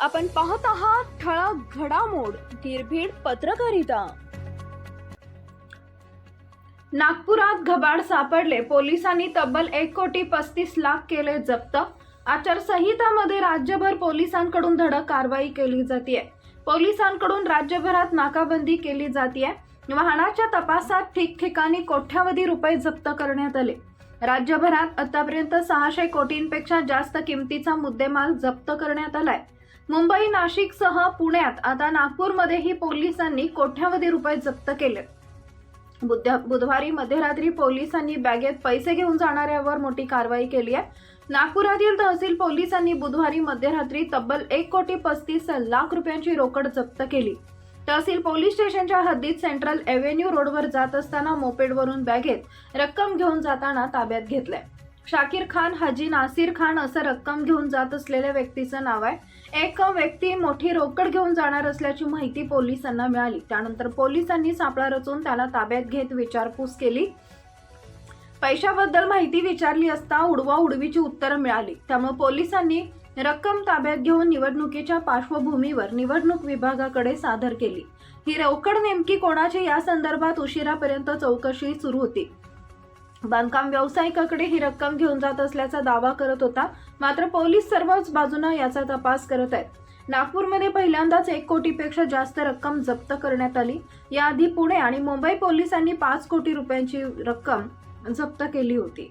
आपण पाहत आहात ठळक घडामोड निर्भीड पत्रकारिता. नागपुरात घबाड सापडले. पोलिसांनी तब्बल एक कोटी पस्तीस लाख केले जप्त. आचारसंहितामध्ये राज्यभर पोलिसांकडून धडक कारवाई केली जाते पोलिसांकडून राज्यभरात नाकाबंदी केली जाते वाहनाच्या तपासात ठिकठिकाणी कोट्यावधी रुपये जप्त करण्यात आले. राज्यभरात आतापर्यंत सहाशे कोटींपेक्षा जास्त किमतीचा मुद्देमाल जप्त करण्यात आलाय. मुंबई नाशिकसह पुण्यात आता नागपूरमध्येही पोलिसांनी कोट्यावधी रुपये जप्त केले. बुध बुधवारी मध्यरात्री पोलिसांनी बॅगेत पैसे घेऊन जाणाऱ्यावर मोठी कारवाई केली आहे. नागपुरातील तहसील पोलिसांनी बुधवारी मध्यरात्री तब्बल एक कोटी पस्तीस लाख रुपयांची रोकड जप्त केली. तहसील पोलीस स्टेशनच्या हद्दीत सेंट्रल एव्हेन्यू रोडवर जात असताना मोपेडवरून बॅगेत रक्कम घेऊन जाताना ताब्यात घेतलंय. शाकिर खान हाजी नासिर खान असं रक्कम घेऊन जात असलेल्या व्यक्तीचं नाव आहे. एक व्यक्ती मोठी रोकड घेऊन जाणार असल्याची माहिती पोलिसांना मिळाली. त्यानंतर पोलिसांनी सापळा रचून त्याला ताब्यात घेत विचारपूस केली. पैशाबद्दल माहिती विचारली असता उडवा उडवीची उत्तरं मिळाली. त्यामुळे पोलिसांनी रक्कम ताब्यात घेऊन निवडणुकीच्या पार्श्वभूमीवर निवडणूक विभागाकडे सादर केली. ही रोकड नेमकी कोणाची? या संदर्भात उशिरापर्यंत चौकशी सुरू होती. बांधकाम व्यावसायिकाकडे ही रक्कम घेऊन जात असल्याचा दावा करत होता. मात्र पोलीस सर्वच बाजूनं याचा तपास करत आहेत. नागपूरमध्ये पहिल्यांदाच एक कोटीपेक्षा जास्त रक्कम जप्त करण्यात आली. याआधी पुणे आणि मुंबई पोलिसांनी पाच कोटी रुपयांची रक्कम जप्त केली होती.